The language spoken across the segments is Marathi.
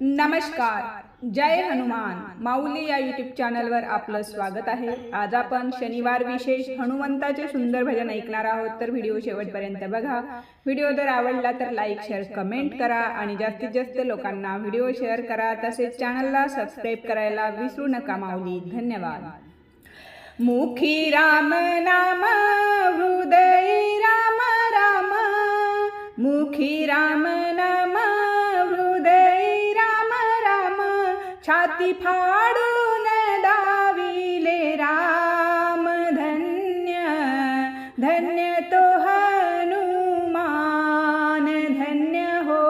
नमस्कार. जय हनुमान. माऊली या युट्यूब चॅनलवर आपलं स्वागत आहे. आज आपण शनिवार विशेष हनुमंताचे सुंदर भजन ऐकणार आहोत. तर व्हिडिओ शेवटपर्यंत बघा. व्हिडिओ जर आवडला तर लाईक शेअर कमेंट करा आणि जास्तीत जास्त लोकांना व्हिडिओ शेअर करा. तसेच चॅनलला सबस्क्राईब करायला विसरू नका माऊली. धन्यवाद. मुखी राम नाम हृदय राम राम. मुखी राम छाती फाडून दाविले राम धन्य धन्य तो हनुमान धन्य हो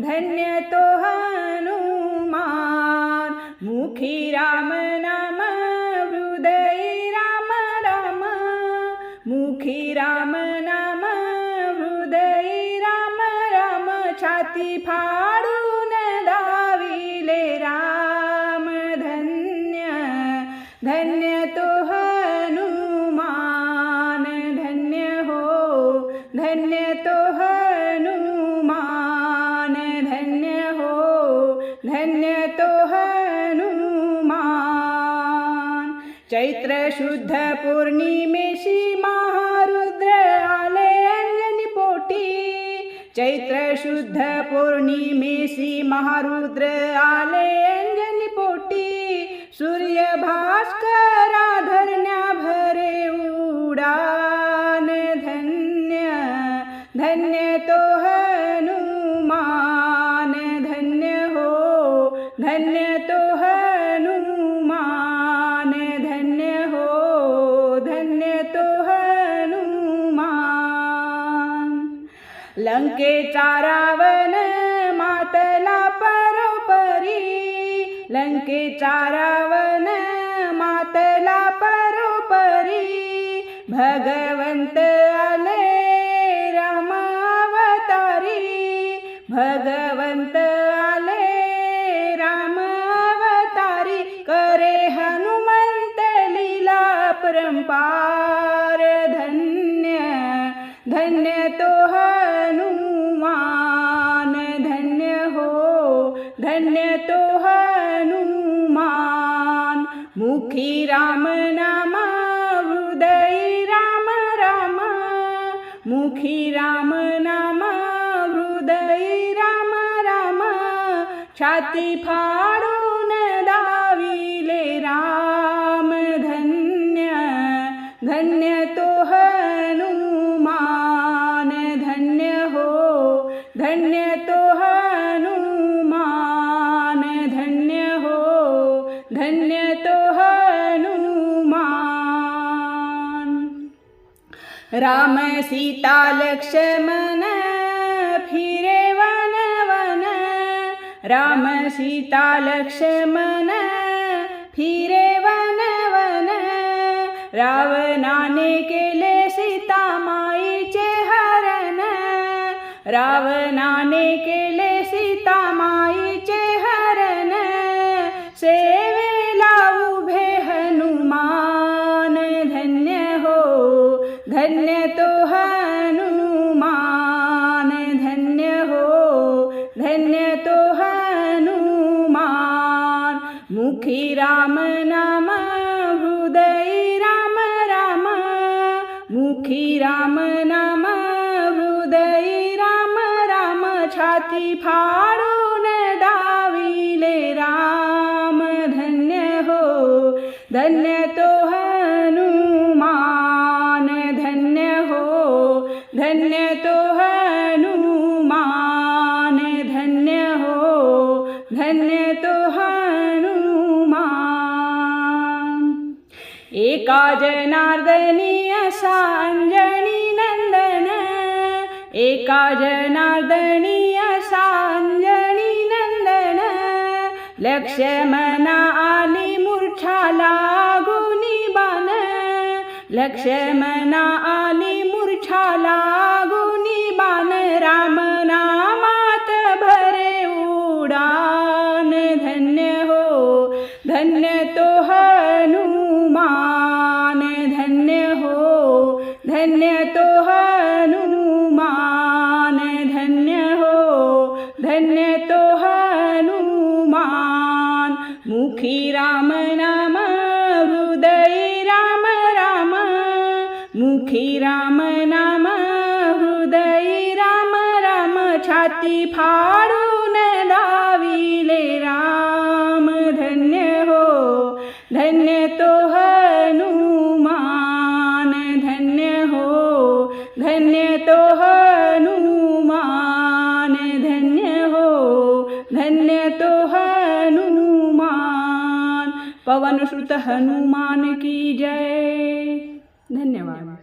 धन्य तो हनुमान। मुखी राम नाम हृदय राम राम। मुखी राम नाम हृदय राम राम। छाती फाडून धन्य तो हनुमान धन्य हो धन्य तो हनुमान धन्य हो धन्य तो हनुमान चैत्र शुद्ध पौर्णिमेशी महारुद्र आले अंजनी पोटी चैत्र शुद्ध पौर्णिमेशी महारुद्र आले भास्करा धरण्या भरे उडान. धन्य धन्य तो हनुमान. धन्य हो धन्य तो हनुमान. धन्य हो धन्य तो हनुमान. लंकेचा रावण मातला परोपरी. लंकेचा रावण भगवंत आले रामावतारी। भगवंत आले रामावतारी। करे हनुमंत लीला परंपार धन्य धन्य तो हनुमान। धन्य हो धन्य तो हनुमान। मुखी राम नाम मुखी राम नाम हृदय राम राम छाती फाडून दाविले राम धन्य धन्य तो राम सीता लक्ष्मण फिरे वन वन। राम सीता लक्ष्मण फिरे वन वन। रावणाने केले सीता माईचे हरण। रावणाने केले मुखी राम नाम हृदय राम राम। मुखी राम नाम हृदय राम राम। छाती फाडून दाविले राम। धन्य हो धन्य तो हनुमान। धन्य हो धन्य तो हनुमान। धन्य हो धन्य एका जनार्दनी असा अंजनी नंदन एका जनार्दनी असा अंजनी नंदन लक्ष्मणा आली मूर्छा लागुनी बाण लक्ष्मणा आली मूर्छा लागुनी बाण मुखी राम नाम हृदय राम राम मुखी राम नाम हृदय राम राम छाती फाडून दाविले राम धन्य हो धन्य तो हनुमान धन्य हो धन्य तो हनुमान धन्य हो धन्य तो हनुमान पवन श्रुत हनुमान की जय। धन्यवाद।